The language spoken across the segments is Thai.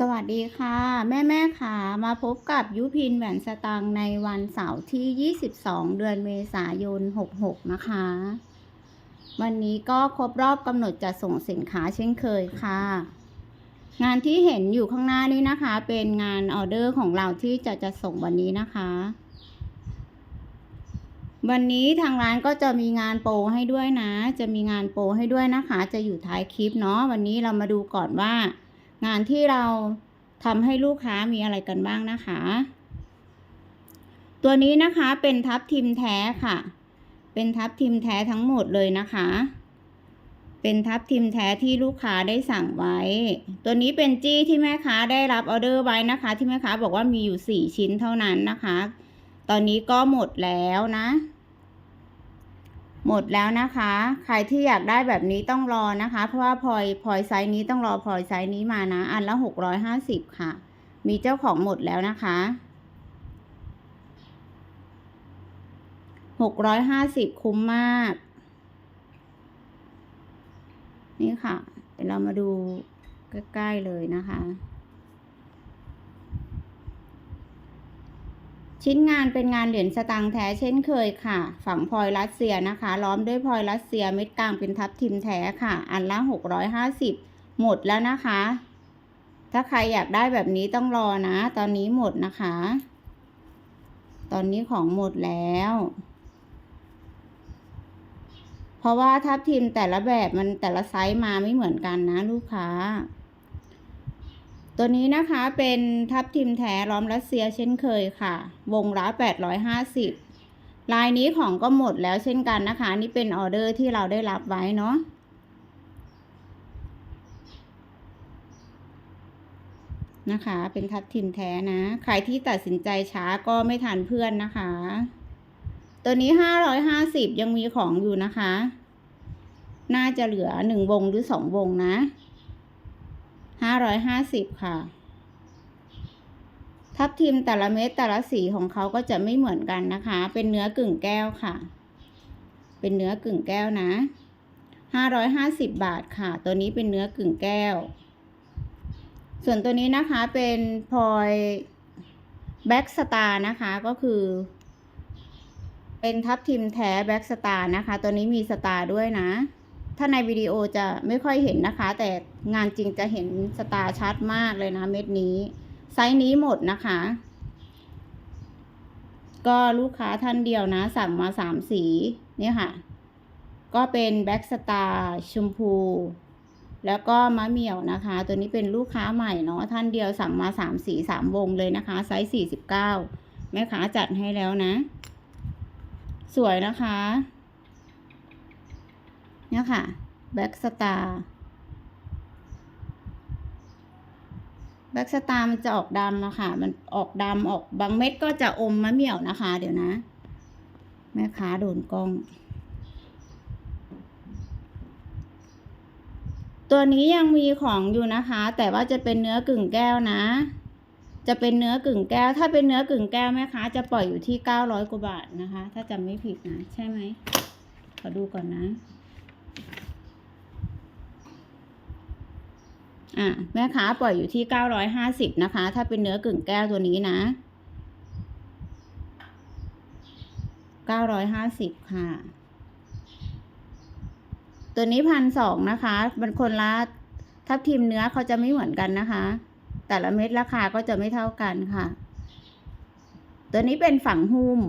สวัสดีค่ะ แม่แม่ค่ะมาพบกับยุพินแหวนสตางในวันเสาร์ที่ 22 เดือนเมษายน 66 นะคะ วันนี้ก็ครบรอบกำหนดจะส่งสินค้าเช่นเคยค่ะ งานที่เห็นอยู่ข้างหน้านี้นะคะ เป็นงานออเดอร์ของเราที่จะจะส่งวันนี้นะคะ วันนี้ทางร้านก็จะมีงานโปรให้ด้วยนะ จะมีงานโปรให้ด้วยนะคะ จะอยู่ท้ายคลิปเนาะวันนี้เรามาดูก่อนว่า งานที่เราทำให้ลูกค้ามีอะไรกันบ้างนะคะ ตัวนี้นะคะเป็นทับทิมแท้ค่ะ เป็นทับทิมแท้ทั้งหมดเลยนะคะ เป็นทับทิมแท้ที่ลูกค้าได้สั่งไว้ ตัวนี้เป็นจี้ที่แม่ค้าได้รับออเดอร์ไว้นะคะ ที่แม่ค้าบอกว่ามีอยู่สี่ชิ้นเท่านั้นนะคะ ตอนนี้ก็หมดแล้วนะ หมดแล้วนะคะ ใครที่อยากได้แบบนี้ต้องรอนะคะ เพราะว่าพลอยพลอยไซส์นี้ต้องรอพลอยไซส์นี้มานะ อันละหกร้อยห้าสิบค่ะ มีเจ้าของหมดแล้วนะคะหกร้อยห้าสิบคุ้มมาก นี่ค่ะ เดี๋ยวเรามาดูใกล้ ๆ เลยนะคะ ชิ้นงานเป็นงานเหรียญสตางค์แท้เช่นเคยค่ะ ฝังพลอยรัสเซียนะคะ ล้อมด้วยพลอยรัสเซียเม็ดกลางเป็นทับทิมแท้ค่ะ อันละหกร้อยห้าสิบหมดแล้วนะคะ ถ้าใครอยากได้แบบนี้ต้องรอนะ ตอนนี้หมดนะคะ ตอนนี้ของหมดแล้ว เพราะว่าทับทิมแต่ละแบบมันแต่ละไซส์มาไม่เหมือนกันนะลูกค้า ตัวนี้นะคะเป็นทับทิมแท้ล้อมรัสเซียเช่นเคยค่ะ วงละ850 ลายนี้ของก็หมดแล้วเช่นกันนะคะ นี่เป็นออเดอร์ที่เราได้รับไว้เนาะนะคะ เป็นทับทิมแท้นะ ใครที่ตัดสินใจช้าก็ไม่ทันเพื่อนนะคะ ตัวนี้ 550 ยังมีของอยู่นะคะ น่าจะเหลือหนึ่งวงหรือสองวงนะ ห้าร้อยห้าสิบค่ะ ทับทิมแต่ละเม็ดแต่ละสีของเขาก็จะไม่เหมือนกันนะคะ เป็นเนื้อกึ่งแก้วค่ะ เป็นเนื้อกึ่งแก้วนะห้าร้อยห้าสิบบาทค่ะ ตัวนี้เป็นเนื้อกึ่งแก้ว ส่วนตัวนี้นะคะเป็นพลอยแบ็กสตาร์นะคะก็คือ เป็นทับทิมแท้แบ็กสตาร์นะคะ ตัวนี้มีสตาร์ด้วยนะ ถ้าในวิดีโอจะไม่ค่อยเห็นนะคะ แต่งานจริงจะเห็นสตาร์ชัดมากเลยนะเม็ดนี้ ไซส์นี้หมดนะคะ ก็ลูกค้าท่านเดียวนะ สั่งมาสามสีเนี่ยค่ะ ก็เป็นแบ็กสตาร์ชมพู แล้วก็มะเหมี่ยวนะคะ ตัวนี้เป็นลูกค้าใหม่เนาะท่านเดียวสั่งมาสามสีสามวงเลยนะคะ ไซส์สี่สิบเก้าแม่ค้าจัดให้แล้วนะ สวยนะคะ เนี่ยค่ะแบ็กสตาร์แบ็กสตาร์มันจะออกดำอะค่ะ มันออกดำออกบางเม็ดก็จะอมมะเหมี่ยวนะคะ เดี๋ยวนะ แม่ค้าโดนกล้อง ตัวนี้ยังมีของอยู่นะคะ แต่ว่าจะเป็นเนื้อกึ่งแก้วนะ จะเป็นเนื้อกึ่งแก้ว ถ้าเป็นเนื้อกึ่งแก้วแม่ค้าจะปล่อยอยู่ที่เก้าร้อยกว่าบาทนะคะ ถ้าจำไม่ผิดนะ ใช่ไหมขอดูก่อนนะ อะแม่ค้าปล่อยอยู่ที่เก้าร้อยห้าสิบนะคะ ถ้าเป็นเนื้อกึ่งแก้วตัวนี้นะเก้าร้อยห้าสิบค่ะ ตัวนี้พันสองนะคะมันคนละทับทิมเนื้อเขาจะไม่เหมือนกันนะคะ แต่ละเม็ดราคาก็จะไม่เท่ากันค่ะ ตัวนี้เป็นฝังหุ้ม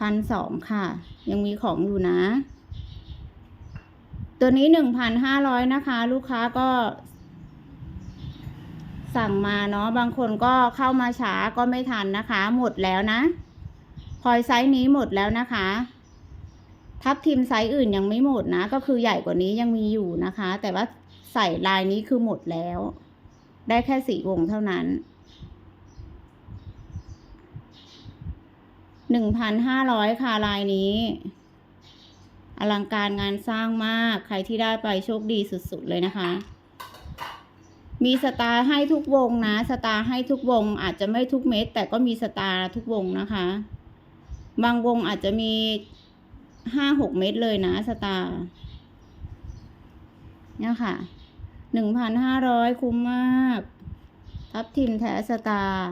พันสองค่ะ ยังมีของอยู่นะ ตัวนี้หนึ่งพันห้าร้อยนะคะ ลูกค้าก็ สั่งมาเนาะบางคนก็เข้ามาช้าก็ไม่ทันนะคะ หมดแล้วนะพลอยไซส์นี้หมดแล้วนะคะ ทับทิมไซส์อื่นยังไม่หมดนะ ก็คือใหญ่กว่านี้ยังมีอยู่นะคะ แต่ว่าใส่ลายนี้คือหมดแล้ว ได้แค่สี่วงเท่านั้นหนึ่งพันห้าร้อยค่ะลายนี้ อลังการงานสร้างมาก ใครที่ได้ไปโชคดีสุดๆเลยนะคะ มีสตาร์ให้ทุกวงนะ สตาร์ให้ทุกวง อาจจะไม่ทุกเม็ดแต่ก็มีสตาร์ทุกวงนะคะ บางวงอาจจะมีห้าหกเม็ดเลยนะสตาร์เนี่ยค่ะหนึ่งพันห้าร้อยคุ้มมาก ทับทิมแท้สตาร์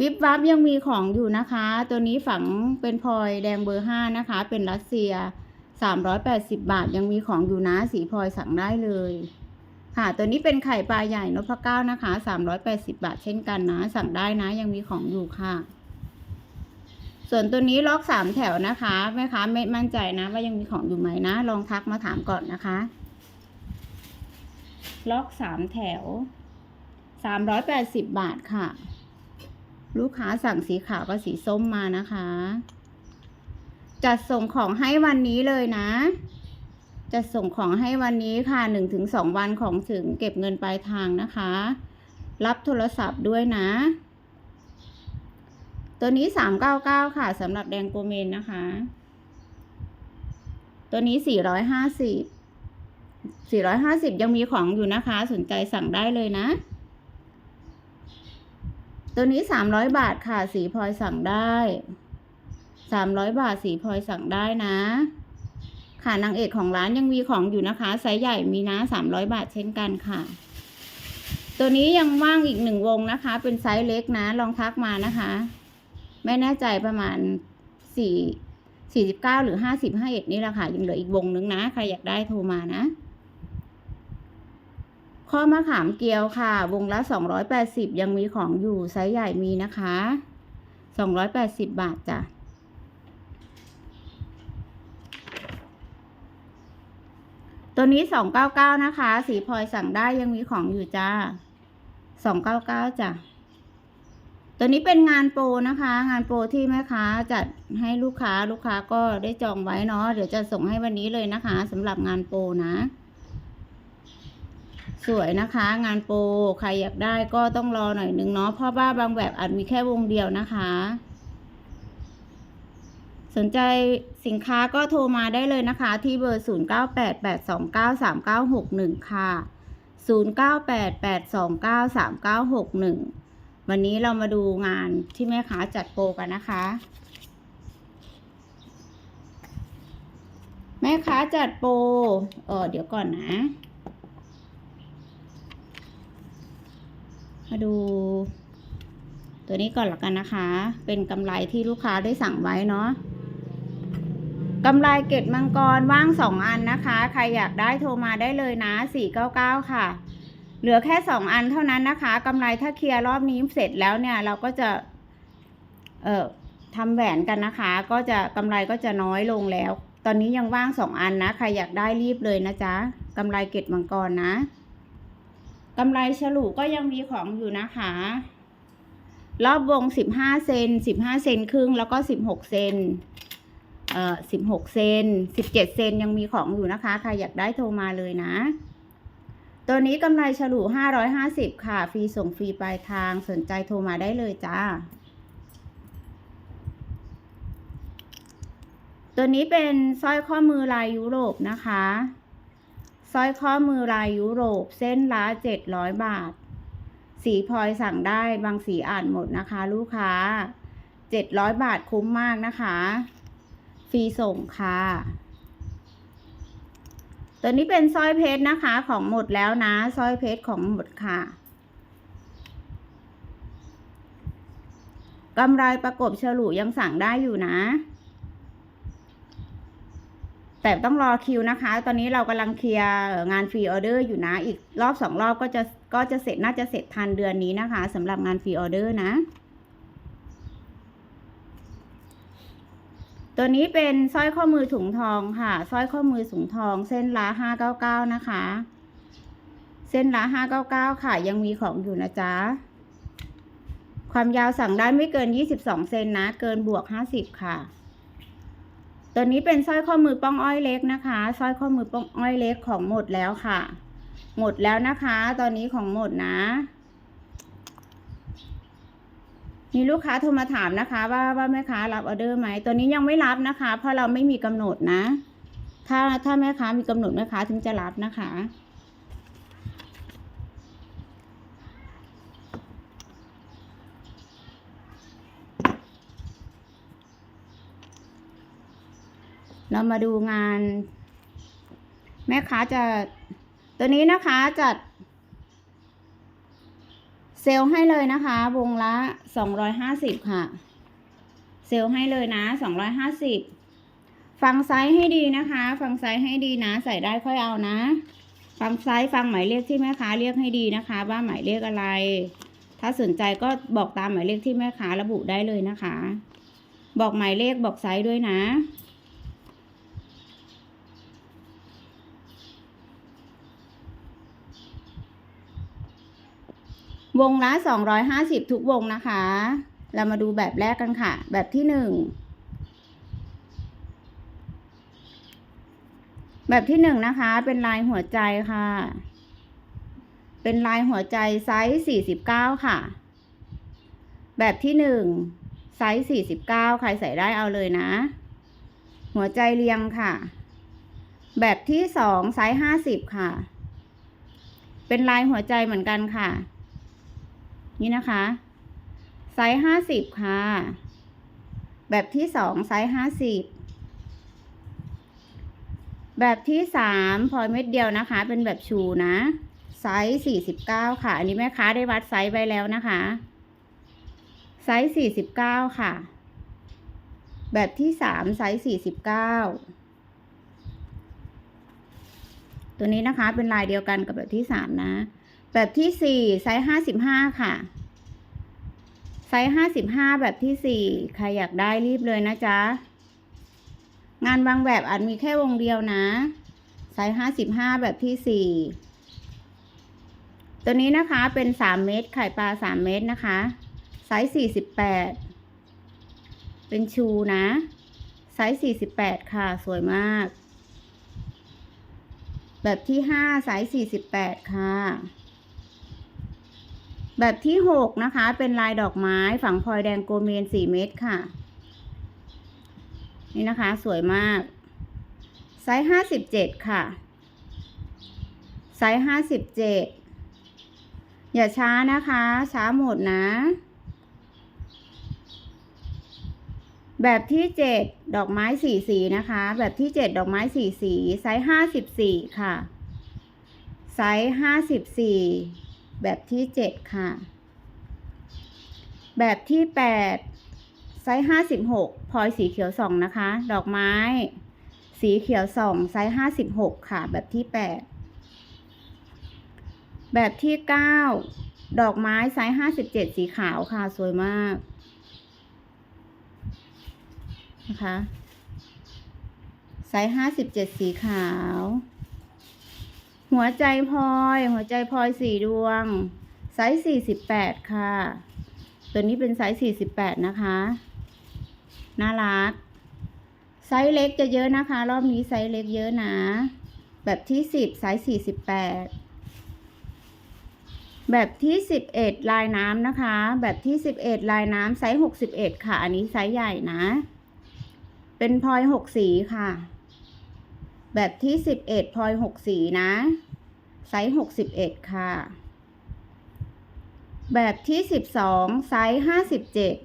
วิบวับยังมีของอยู่นะคะ ตัวนี้ฝังเป็นพลอยแดงเบอร์ห้านะคะ เป็นรัสเซีย สามร้อยแปดสิบบาทยังมีของอยู่นะสีพลอยสั่งได้เลย ค่ะ ตัวนี้เป็นไข่ปลาใหญ่นพเก้านะคะสามร้อยแปดสิบาทเช่นกันนะ สั่งได้นะ ยังมีของอยู่ค่ะ ส่วนตัวนี้ล็อกสามแถวนะคะแม่ค้าไม่มั่นใจนะ ว่ายังมีของอยู่ไหมนะ ลองทักมาถามก่อนนะคะ ล็อกสามแถวสามร้อยแปดสิบบาทค่ะ ลูกค้าสั่งสีขาวกับสีส้มมานะคะ จัดส่งของให้วันนี้เลยนะจะส่งของให้วันนี้ค่ะหนึ่งถึงสองวันของถึงเก็บเงินปลายทางนะคะ รับโทรศัพท์ด้วยนะ ตัวนี้สามเก้าเก้าค่ะสำหรับแดงโกเมนนะคะ ตัวนี้สี่ร้อยห้าสิบสี่ร้อยห้าสิบยังมีของอยู่นะคะ สนใจสั่งได้เลยนะตัวนี้สามร้อยบาทค่ะ สีพลอยสั่งได้ สามร้อยบาทสีพลอยสั่งได้นะ ค่ะนางเอกของร้านยังมีของอยู่นะคะ ไซส์ใหญ่มีนะสามร้อยบาทเช่นกันค่ะ ตัวนี้ยังว่างอีกหนึ่งวงนะคะ เป็นไซส์เล็กนะ ลองทักมานะคะ ไม่แน่ใจประมาณสี่สี่สิบเก้าหรือห้าสิบห้าเอ็ดนี่แหละค่ะ ยังเหลืออีกวงนึงนะ ใครอยากได้โทรมานะ ข้อมะขามเกียวค่ะ วงละสองร้อยแปดสิบยังมีของอยู่ไซส์ใหญ่มีนะคะสองร้อยแปดสิบบาทจ้ะ ตัวนี้สองเก้าเก้านะคะ สีพลอยสั่งได้ยังมีของอยู่จ้าสองเก้าเก้าจ้ะตัวนี้เป็นงานโปรนะคะ งานโปรที่แม่ค้าจัดให้ลูกค้าลูกค้าก็ได้จองไว้เนาะเดี๋ยวจะส่งให้วันนี้เลยนะคะสำหรับงานโปรนะ สวยนะคะ งานโปรใครอยากได้ก็ต้องรอหน่อยนึงเนาะเพราะว่าบางแบบอาจมีแค่วงเดียวนะคะ สนใจสินค้าก็โทรมาได้เลยนะคะ ที่เบอร์ 0988293961 ค่ะ 0988293961 วันนี้เรามาดูงานที่แม่ค้าจัดโปรกันนะคะ แม่ค้าจัดโปรเออเดี๋ยวก่อนนะ มาดูตัวนี้ก่อนละกันนะคะ เป็นกำไรที่ลูกค้าได้สั่งไว้เนาะ กำไรเกตมังกรว่างสองอันนะคะ ใครอยากได้โทรมาได้เลยนะสี่เก้าเก้าค่ะ เหลือแค่สองอันเท่านั้นนะคะกำไรถ้าเคลียร์รอบนี้เสร็จแล้วเนี่ย เราก็จะ เอ่อทำแหวนกันนะคะ ก็จะกำไรก็จะน้อยลงแล้ว ตอนนี้ยังว่างสองอันนะ ใครอยากได้รีบเลยนะจ๊ะกำไรเกตมังกรนะกำไรฉลุก็ยังมีของอยู่นะคะ รอบวงสิบห้าเซนสิบห้าเซนครึ่งแล้วก็สิบหกเซน เอ่อสิบหกเซนสิบเจ็ดเซนยังมีของอยู่นะคะใครอยากได้โทรมาเลยนะ ตัวนี้กำไรฉลุห้าร้อยห้าสิบค่ะ ฟรีส่งฟรีปลายทางสนใจโทรมาได้เลยจ้า ตัวนี้เป็นสร้อยข้อมือลายยุโรปนะคะสร้อยข้อมือลายยุโรปเส้นละเจ็ดร้อยบาท สีพลอยสั่งได้บางสีอ่านหมดนะคะ ลูกค้าเจ็ดร้อยบาทคุ้มมากนะคะ รีส่งค่ะ ตัวนี้เป็นสร้อยเพชรนะคะ ของหมดแล้วนะสร้อยเพชรของหมดค่ะกำไรประกบฉลุยังสั่งได้อยู่นะ แต่ต้องรอคิวนะคะ ตอนนี้เรากำลังเคลียร์งานฟรีออเดอร์อยู่นะ อีกรอบสองรอบก็จะก็จะเสร็จน่าจะเสร็จทันเดือนนี้นะคะสำหรับงานฟรีออเดอร์นะ ตัวนี้เป็นสร้อยข้อมือถุงทองค่ะสร้อยข้อมือถุงทอง เส้นละห้าเก้าเก้านะคะ เส้นละห้าเก้าเก้าค่ะ ยังมีของอยู่นะจ๊ะความยาวสั่งได้ไม่เกินยี่สิบสองเซนนะ เกินบวกห้าสิบค่ะ ตัวนี้เป็นสร้อยข้อมือป้องอ้อยเล็กนะคะสร้อยข้อมือป้องอ้อยเล็กของหมดแล้วค่ะ หมดแล้วนะคะ ตอนนี้ของหมดนะ มีลูกค้าโทรมาถามนะคะ ว่าว่าแม่ค้ารับออเดอร์ไหมตัวนี้ยังไม่รับนะคะ เพราะเราไม่มีกำหนดนะ ถ้าถ้าแม่ค้ามีกำหนดแม่ค้าถึงจะรับนะคะเรามาดูงาน แม่ค้าจะตัวนี้นะคะจัด เซลให้เลยนะคะ วงละสองร้อยห้าสิบค่ะ เซลให้เลยนะสองร้อยห้าสิบฟังไซส์ให้ดีนะคะ ฟังไซส์ให้ดีนะ ใส่ได้ค่อยเอานะ ฟังไซส์ฟังหมายเลขที่แม่ค้าเรียกให้ดีนะคะ ว่าหมายเลขอะไร ถ้าสนใจก็บอกตามหมายเลขที่แม่ค้าระบุได้เลยนะคะ บอกหมายเลขบอกไซส์ด้วยนะ วงละสองร้อยห้าสิบทุกวงนะคะ เรามาดูแบบแรกกันค่ะ แบบที่หนึ่งแบบที่หนึ่งนะคะ เป็นลายหัวใจค่ะ เป็นลายหัวใจไซส์สี่สิบเก้าค่ะ แบบที่หนึ่งไซส์สี่สิบเก้าใครใส่ได้เอาเลยนะ หัวใจเรียงค่ะ แบบที่สองไซส์ห้าสิบค่ะ เป็นลายหัวใจเหมือนกันค่ะ นี่นะคะ ไซส์ห้าสิบค่ะ แบบที่สองไซส์ห้าสิบแบบที่สามพลอยเม็ดเดียวนะคะ เป็นแบบชูนะ ไซส์สี่สิบเก้าค่ะ อันนี้แม่ค้าได้วัดไซส์ไว้แล้วนะคะ ไซส์สี่สิบเก้าค่ะ แบบที่สามไซส์สี่สิบเก้าตัวนี้นะคะเป็นลายเดียวกันกับแบบที่สามนะ แบบที่สี่ไซส์ห้าสิบห้าค่ะ ไซส์ห้าสิบห้าแบบที่สี่ใครอยากได้รีบเลยนะจ๊ะ งานบางแบบอาจมีแค่วงเดียวนะ ไซส์ห้าสิบห้าแบบที่สี่ตัวนี้นะคะเป็นสามเม็ดไข่ปลาสามเม็ดนะคะ ไซส์สี่สิบแปดเป็นชูนะ ไซส์สี่สิบแปดค่ะสวยมาก แบบที่ห้าไซส์สี่สิบแปดค่ะ แบบที่หกนะคะ เป็นลายดอกไม้ฝังพลอยแดงโกเมนสี่เม็ดค่ะ นี่นะคะ สวยมาก ไซส์ห้าสิบเจ็ดค่ะ ไซส์ห้าสิบเจ็ดอย่าช้านะคะ ช้าหมดนะ แบบที่เจ็ดดอกไม้สีสีนะคะ แบบที่เจ็ดดอกไม้สีสี ไซส์ห้าสิบสี่ค่ะ ไซส์ห้าสิบสี่ แบบที่เจ็ดค่ะ แบบที่แปดไซส์ห้าสิบหกพลอยสีเขียวสองนะคะ ดอกไม้ สีเขียวสองไซส์ห้าสิบหกค่ะ แบบที่แปดแบบที่เก้าดอกไม้ไซส์ห้าสิบเจ็ดสีขาวค่ะ สวยมากนะคะไซส์ห้าสิบเจ็ดสีขาว หัวใจพลอย หัวใจพลอยสี่ดวง ไซส์สี่สิบแปดค่ะ ตัวนี้เป็นไซส์สี่สิบแปดนะคะ น่ารัก ไซส์เล็กจะเยอะนะคะ รอบนี้ไซส์เล็กเยอะนะ แบบที่สิบไซส์สี่สิบแปดแบบที่สิบเอ็ดลายน้ำนะคะ แบบที่สิบเอ็ดลายน้ำไซส์หกสิบเอ็ดค่ะ อันนี้ไซส์ใหญ่นะ เป็นพลอยหกสีค่ะ แบบที่สิบเอ็ดพลอยหกสีนะ ไซส์หกสิบเอ็ดค่ะ แบบที่สิบสองไซส์ห้าสิบเจ็ด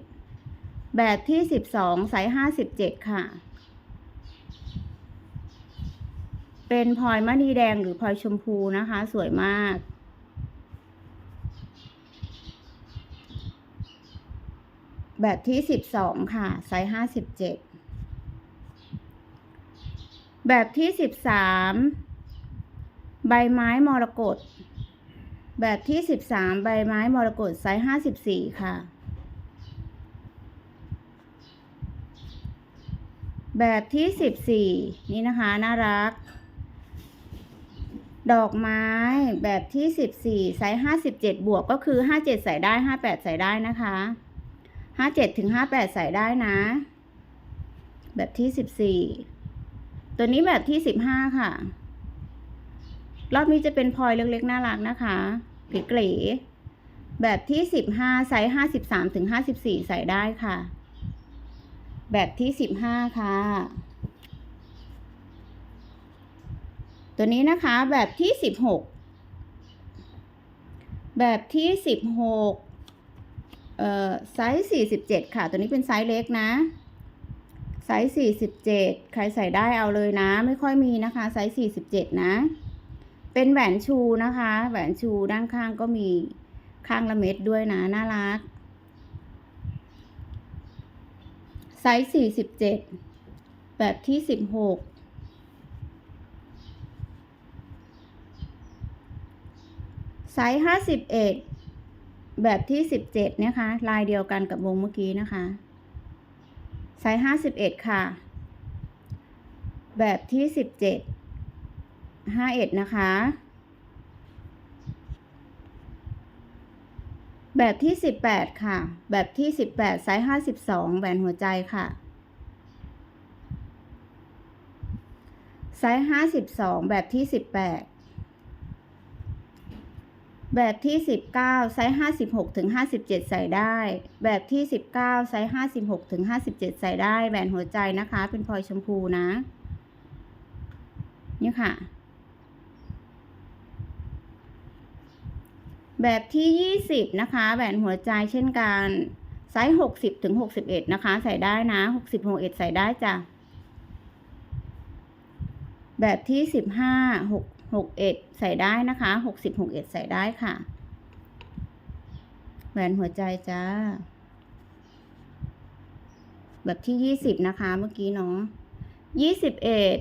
แบบที่สิบสองไซส์ห้าสิบเจ็ดค่ะ เป็นพลอยมณีแดงหรือพลอยชมพูนะคะ สวยมากแบบที่สิบสองค่ะ ไซส์ห้าสิบเจ็ด แบบที่สิบสามใบไม้มรกตแบบที่สิบสามใบไม้มรกตไซส์ห้าสิบสี่ค่ะ แบบที่สิบสี่นี่นะคะ น่ารัก ดอกไม้แบบที่สิบสี่ไซส์ห้าสิบเจ็ดบวกก็คือห้าเจ็ดใส่ได้ห้าแปดใส่ได้นะคะห้าเจ็ดถึงห้าแปดใส่ได้นะ แบบที่สิบสี่ ตัวนี้แบบที่สิบห้าค่ะ รอบนี้จะเป็นพลอยเล็กๆน่ารักนะคะเก๋ๆแบบที่สิบห้าไซส์ห้าสิบสามถึงห้าสิบสี่ใส่ได้ค่ะ แบบที่สิบห้าค่ะ ตัวนี้นะคะแบบที่สิบหกแบบที่สิบหกเอ่อไซส์สี่สิบเจ็ดค่ะ ตัวนี้เป็นไซส์เล็กนะ ไซส์สี่สิบเจ็ดใครใส่ได้เอาเลยนะ ไม่ค่อยมีนะคะไซส์สี่สิบเจ็ดนะ เป็นแหวนชูนะคะ แหวนชูด้านข้างก็มีข้างละเม็ดด้วยนะ น่ารัก ไซส์สี่สิบเจ็ดแบบที่สิบหกไซส์ห้าสิบเอ็ดแบบที่สิบเจ็ดนะคะ ลายเดียวกันกับวงเมื่อกี้นะคะ ไซส์ห้าสิบเอ็ดค่ะ แบบที่สิบเจ็ดห้าเอ็ดนะคะ แบบที่สิบแปดค่ะ แบบที่สิบแปดไซส์ห้าสิบสองแหวนหัวใจค่ะ ไซส์ห้าสิบสองแบบที่สิบแปด แบบที่สิบเก้าไซส์ห้าสิบหกถึงห้าสิบเจ็ดใส่ได้ แบบที่สิบเก้าไซส์ห้าสิบหกถึงห้าสิบเจ็ดใส่ได้ แหวนหัวใจนะคะ เป็นพลอยชมพูนะ นี่ค่ะ แบบที่ยี่สิบนะคะ แหวนหัวใจเช่นกัน ไซส์หกสิบถึงหกสิบเอ็ดนะคะ ใส่ได้นะหกสิบหกเอ็ดใส่ได้จ้ะ แบบที่สิบ ห้าหกเอ็ดใส่ได้นะคะหกสิบหกเอ็ดใส่ได้ค่ะ แหวนหัวใจจ้า แบบที่ยี่สิบนะคะเมื่อกี้เนาะยี่สิบเอ็ด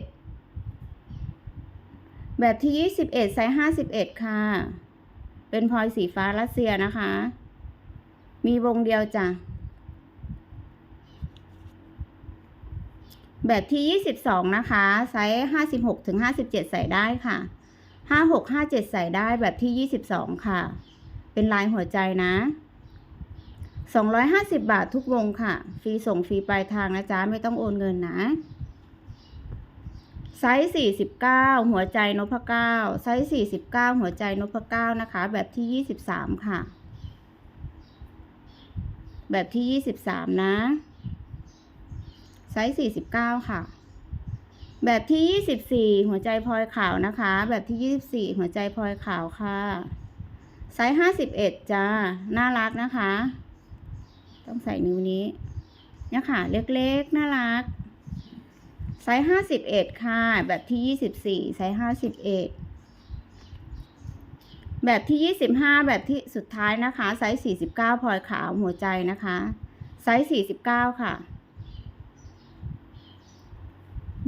แบบที่ยี่สิบเอ็ดไซส์ห้าสิบเอ็ดค่ะ เป็นพลอยสีฟ้ารัสเซียนะคะ มีวงเดียวจ้ะแบบที่ยี่สิบสองนะคะ ไซส์ห้าสิบหกถึงห้าสิบเจ็ดใส่ได้ค่ะ ห้าหกห้าเจ็ดใส่ได้แบบที่ยี่สิบสองค่ะ เป็นลายหัวใจนะสองร้อยห้าสิบบาททุกวงค่ะ ฟรีส่งฟรีปลายทางนะจ๊ะ ไม่ต้องโอนเงินนะ ไซส์สี่สิบเก้าหัวใจนพเก้าไซส์สี่สิบเก้าหัวใจนพเก้านะคะ แบบที่ยี่สิบสามค่ะ แบบที่ยี่สิบสามนะ ไซส์สี่สิบเก้าค่ะ แบบที่ยี่สิบสี่หัวใจพลอยขาวนะคะ แบบที่ยี่สิบสี่หัวใจพลอยขาวค่ะไซส์ห้าสิบเอ็ดจ้าน่ารักนะคะ ต้องใส่นิ้วนี้เนี่ยค่ะ เล็กๆ น่ารักไซส์ห้าสิบเอ็ดค่ะ แบบที่ยี่สิบสี่ไซส์ห้าสิบเอ็ดแบบที่ยี่สิบห้าแบบที่สุดท้ายนะคะ ไซส์สี่สิบเก้าพลอยขาวหัวใจนะคะ ไซส์สี่สิบเก้าค่ะ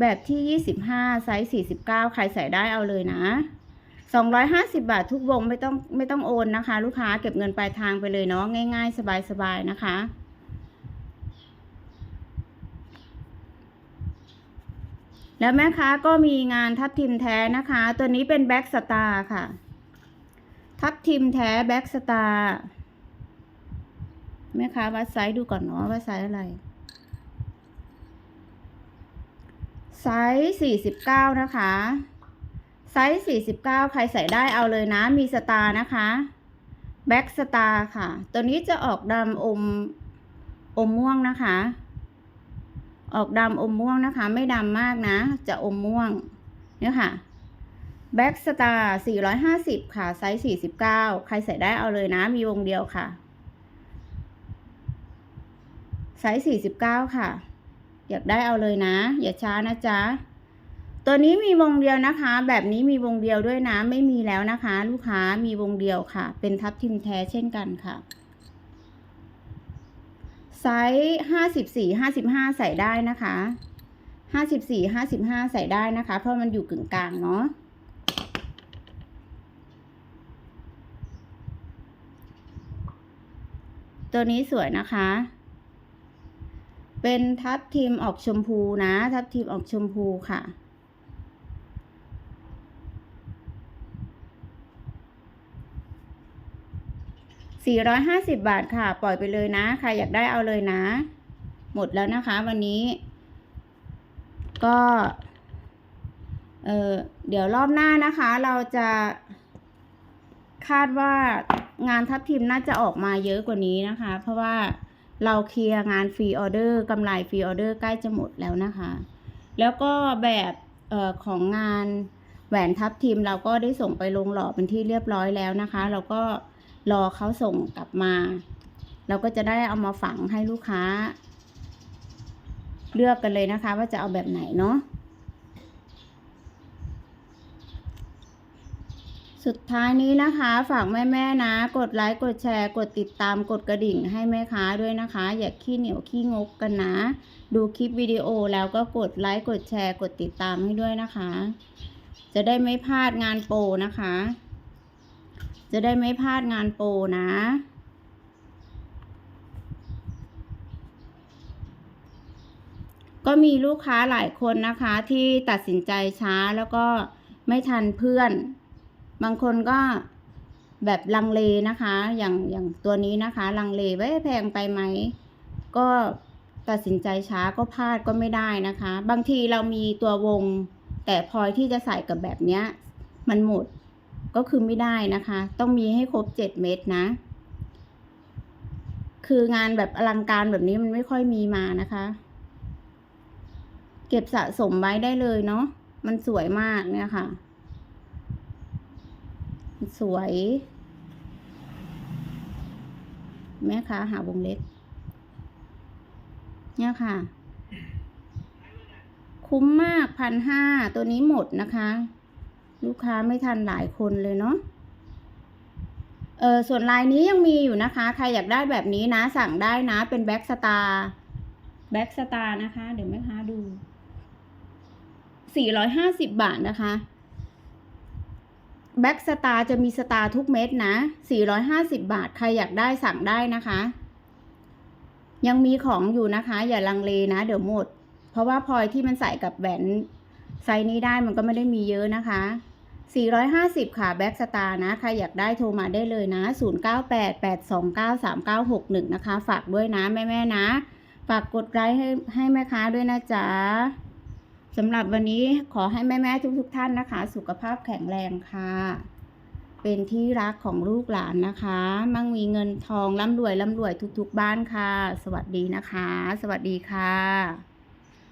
แบบที่ยี่สิบห้าไซส์สี่สิบเก้าใครใส่ได้เอาเลยนะสองร้อยห้าสิบาททุกวงไม่ต้องไม่ต้องโอนนะคะ ลูกค้าเก็บเงินปลายทางไปเลยเนาะง่าย ๆ สบายๆนะคะแล้วแม่ค้าก็มีงานทับทิมแท้นะคะ ตัวนี้เป็นแบ็กสตาร์ค่ะ ทับทิมแท้แบ็กสตาร์แม่ค้าวัดไซส์ดูก่อนเนาะว่าไซส์อะไร ไซส์สี่สิบเก้านะคะ ไซส์สี่สิบเก้าใครใส่ได้เอาเลยนะ มีสตาร์นะคะ แบ็กสตาร์ค่ะ ตัวนี้จะออกดำอม อมม่วงนะคะ ออกดำอมม่วงนะคะ ไม่ดำมากนะ จะอมม่วง เนี่ยค่ะแบ็กสตาร์สี่ร้อยห้าสิบค่ะ ไซส์สี่สิบเก้าใครใส่ได้เอาเลยนะ มีวงเดียวค่ะ ไซส์สี่สิบเก้าค่ะ อยากได้เอาเลยนะ อย่าช้านะจ๊ะตัวนี้มีวงเดียวนะคะ แบบนี้มีวงเดียวด้วยนะ ไม่มีแล้วนะคะ ลูกค้ามีวงเดียวค่ะ เป็นทับทิมแท้เช่นกันค่ะไซส์ห้าสิบสี่ห้าสิบห้าใส่ได้นะคะห้าสิบสี่ห้าสิบห้าใส่ได้นะคะ เพราะมันอยู่กึ่งกลางเนาะตัวนี้สวยนะคะ เป็นทับทิมออกชมพูนะ ทับทิมออกชมพูค่ะ 450 บาทค่ะ ปล่อยไปเลยนะใครอยากได้เอาเลยนะ หมดแล้วนะคะวันนี้ ก็ เออเดี๋ยวรอบหน้านะคะ เราจะ คาดว่างานทับทิมน่าจะออกมาเยอะกว่านี้นะคะ เพราะว่า เราเคลียร์งานฟรีออเดอร์กำไรฟรีออเดอร์ใกล้จะหมดแล้วนะคะ แล้วก็แบบออของงานแหวนทับทิมเราก็ได้ส่งไปลงหล่อเป็นที่เรียบร้อยแล้วนะคะ เราก็รอเขาส่งกลับมา เราก็จะได้เอามาฝังให้ลูกค้า เลือกกันเลยนะคะ ว่าจะเอาแบบไหนเนาะ สุดท้ายนี้นะคะฝากแม่ๆนะ กดไลค์กดแชร์ กดติดตามกดกระดิ่งให้แม่ค้าด้วยนะคะ อย่าขี้เหนียวขี้งกกันนะ ดูคลิปวิดีโอแล้วก็กดไลค์กดแชร์กดติดตามให้ด้วยนะคะ จะได้ไม่พลาดงานโปรนะคะ จะได้ไม่พลาดงานโปรนะก็มีลูกค้าหลายคนนะคะที่ตัดสินใจช้าแล้วก็ไม่ทันเพื่อน บางคนก็แบบลังเลนะคะ อย่างอย่างตัวนี้นะคะ ลังเลไว้แพงไปไหม ก็ตัดสินใจช้าก็พลาดก็ไม่ได้นะคะ บางทีเรามีตัววง แต่พลอยที่จะใส่กับแบบเนี้ย มันหมดก็คือไม่ได้นะคะ ต้องมีให้ครบเจ็ดเม็ดนะ คืองานแบบอลังการแบบนี้มันไม่ค่อยมีมานะคะ เก็บสะสมไว้ได้เลยเนาะมันสวยมากเนี่ยค่ะ สวยแม่ค้าหาวงเล็บเนี่ยค่ะ คุ้มมากพันห้าตัวนี้หมดนะคะ ลูกค้าไม่ทันหลายคนเลยเนาะเออส่วนลายนี้ยังมีอยู่นะคะ ใครอยากได้แบบนี้นะ สั่งได้นะ เป็นแบ็กสตาร์แบ็กสตาร์นะคะ เดี๋ยวแม่ค้าดูสี่ร้อยห้าสิบบาทนะคะ แบ็กสตาร์จะมีสตาร์ทุกเม็ดนะสี่ร้อยห้าสิบบาท ใครอยากได้สั่งได้นะคะ ยังมีของอยู่นะคะ อย่าลังเลนะ เดี๋ยวหมด เพราะว่าพลอยที่มันใส่กับแหวนไซส์นี้ได้มันก็ไม่ได้มีเยอะนะคะ 450 ค่ะแบ็กสตาร์นะ ใครอยากได้โทรมาได้เลยนะ 0988293961 นะคะ ฝากด้วยนะแม่ๆนะ ฝากกดไลค์ให้ให้แม่ค้าด้วยนะจ๊ะ สำหรับวันนี้ขอให้แม่ๆทุกๆท่านนะคะ สุขภาพแข็งแรงค่ะ เป็นที่รักของลูกหลานนะคะ มั่งมีเงินทองร่ำรวยร่ำรวยทุกๆบ้านค่ะ สวัสดีนะคะ สวัสดีค่ะ